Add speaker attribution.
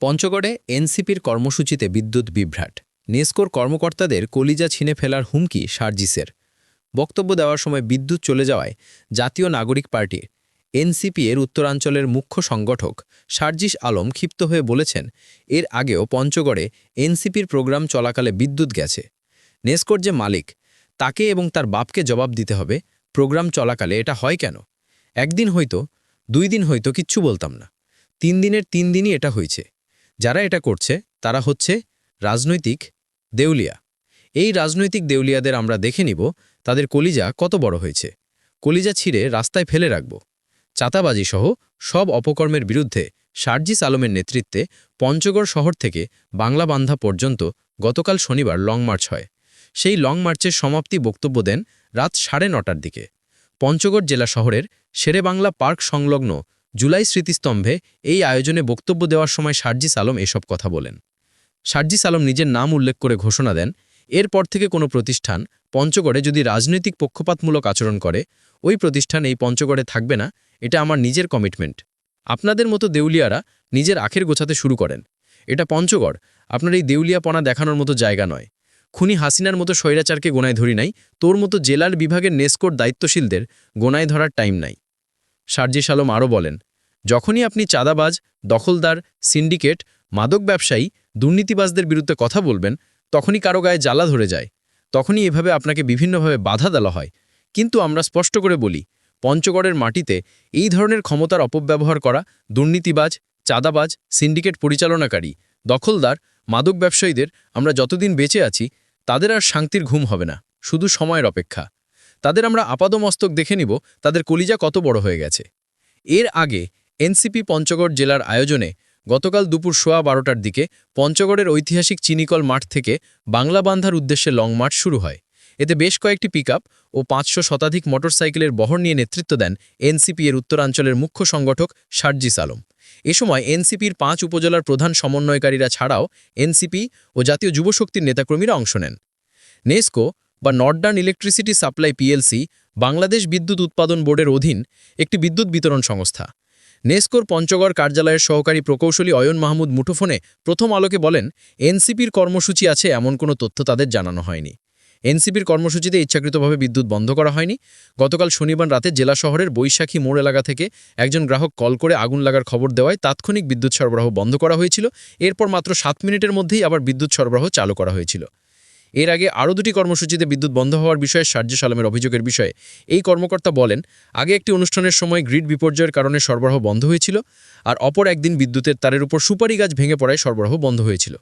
Speaker 1: পঞ্চগড়ে এনসিপির কর্মসূচিতে বিদ্যুৎ বিভ্রাট। নেস্কোর কর্মকর্তাদের কলিজা ছিনে ফেলার হুমকি সার্জিসের। বক্তব্য দেওয়ার সময় বিদ্যুৎ চলে যাওয়ায় জাতীয় নাগরিক পার্টির এনসিপি এর উত্তরাঞ্চলের মুখ্য সংগঠক সার্জিস আলম ক্ষিপ্ত হয়ে বলেছেন, এর আগেও পঞ্চগড়ে এনসিপির প্রোগ্রাম চলাকালে বিদ্যুৎ গেছে। নেস্কোর যে মালিক, তাকে এবং তার বাপকে জবাব দিতে হবে, প্রোগ্রাম চলাকালে এটা হয় কেন? একদিন হয়তো, দুই দিন হয়তো কিচ্ছু বলতাম না। তিন দিনের তিন দিনই এটা হয়েছে। যারা এটা করছে, তারা হচ্ছে রাজনৈতিক দেউলিয়া। এই রাজনৈতিক দেউলিয়াদের আমরা দেখে নিব, তাদের কলিজা কত বড় হয়েছে। কলিজা ছিঁড়ে রাস্তায় ফেলে রাখব। চাতাবাজি সহ সব অপকর্মের বিরুদ্ধে সার্জিস আলমের নেতৃত্বে পঞ্চগড় শহর থেকে বাংলাবান্ধা পর্যন্ত গতকাল শনিবার লং মার্চ হয়। সেই লং মার্চের সমাপ্তি বক্তব্য দেন রাত সাড়ে নটার দিকে। পঞ্চগড় জেলা শহরের শেরেবাংলা পার্ক সংলগ্ন জুলাই স্মৃতিস্তম্ভে এই আয়োজনে বক্তব্য দেওয়ার সময় সার্জিস আলম এসব কথা বলেন। সার্জিস আলম নিজের নাম উল্লেখ করে ঘোষণা দেন, এরপর থেকে কোনো প্রতিষ্ঠান পঞ্চগড়ে যদি রাজনৈতিক পক্ষপাতমূলক আচরণ করে, ওই প্রতিষ্ঠান এই পঞ্চগড়ে থাকবে না, এটা আমার নিজের কমিটমেন্ট। আপনাদের মতো দেউলিয়ারা নিজের আখের গোছাতে শুরু করেন। এটা পঞ্চগড়, আপনার এই দেউলিয়াপনা দেখানোর মতো জায়গা নয়। খুনি হাসিনার মতো স্বৈরাচারকে গোনায় ধরি নাই, তোর মতো জেলার বিভাগের নেস্কোর দায়িত্বশীলদের গোনায় ধরার টাইম নাই। সার্জিস আলম আরও বলেন, যখনই আপনি চাঁদাবাজ, দখলদার, সিন্ডিকেট, মাদক ব্যবসায়ী, দুর্নীতিবাজদের বিরুদ্ধে কথা বলবেন, তখনই কারও গায়ে জ্বালা ধরে যায়, তখনই এভাবে আপনাকে বিভিন্নভাবে বাধা দেওয়া হয়। কিন্তু আমরা স্পষ্ট করে বলি, পঞ্চগড়ের মাটিতে এই ধরনের ক্ষমতার অপব্যবহার করা দুর্নীতিবাজ, চাঁদাবাজ, সিন্ডিকেট পরিচালনাকারী, দখলদার, মাদক ব্যবসায়ীদের আমরা যতদিন বেঁচে আছি, তাদের আর শান্তির ঘুম হবে না, শুধু সময়ের অপেক্ষা। তাদের আমরা আপাদমস্তক দেখে নিব, তাদের কলিজা কত বড় হয়ে গেছে। এর আগে এনসিপি পঞ্চগড় জেলার আয়োজনে গতকাল দুপুর সোয়া বারোটার দিকে পঞ্চগড়ের ঐতিহাসিক চিনিকল মাঠ থেকে বাংলা বান্ধার উদ্দেশ্যে লং মার্চ শুরু হয়। এতে বেশ কয়েকটি পিকআপ ও পাঁচশো শতাধিক মোটরসাইকেলের বহর নিয়ে নেতৃত্ব দেন এনসিপি এর উত্তরাঞ্চলের মুখ্য সংগঠক সার্জিস আলম। এ সময় এনসিপির পাঁচ উপজেলার প্রধান সমন্বয়কারীরা ছাড়াও এনসিপি ও জাতীয় যুবশক্তির নেতাকর্মীরা অংশ নেন। নেস্কো বা northern electricity supply PLC Bangladesh বিদ্যুৎ উৎপাদন বোর্ডের অধীন একটি বিদ্যুৎ বিতরণ সংস্থা। নেস্কোর পঞ্চগড় কার্যালয়ের সহকারী প্রকৌশলী অয়ন মাহমুদ মুঠোফোনে প্রথম আলোকে বলেন, এনসিপির কর্মসূচি আছে এমন কোনো তথ্য তাদের জানানো হয়নি। এনসিপির কর্মসূচিতে ইচ্ছাকৃতভাবে বিদ্যুৎ বন্ধ করা হয়নি। গতকাল শনিবার রাতে জেলা শহরের বৈশাখী মোড় এলাকা থেকে একজন গ্রাহক কল করে আগুন লাগার খবর দেওয়ায় তাৎক্ষণিক বিদ্যুৎ সরবরাহ বন্ধ করা হয়েছিল। এরপর মাত্র সাত মিনিটের মধ্যেই আবার বিদ্যুৎ সরবরাহ চালু করা হয়েছিল। এর আগে আরও দুটি কর্মসূচিতে বিদ্যুৎ বন্ধ হওয়ার বিষয়ে সার্জে সালামের অভিযোগের বিষয়ে এই কর্মকর্তা বলেন, আগে একটি অনুষ্ঠানের সময় গ্রিড বিপর্যয়ের কারণে সরবরাহ বন্ধ হয়েছিল আর অপর একদিন বিদ্যুতের তারের উপর সুপারি গাছ ভেঙে পড়ায় সরবরাহ বন্ধ হয়েছিল।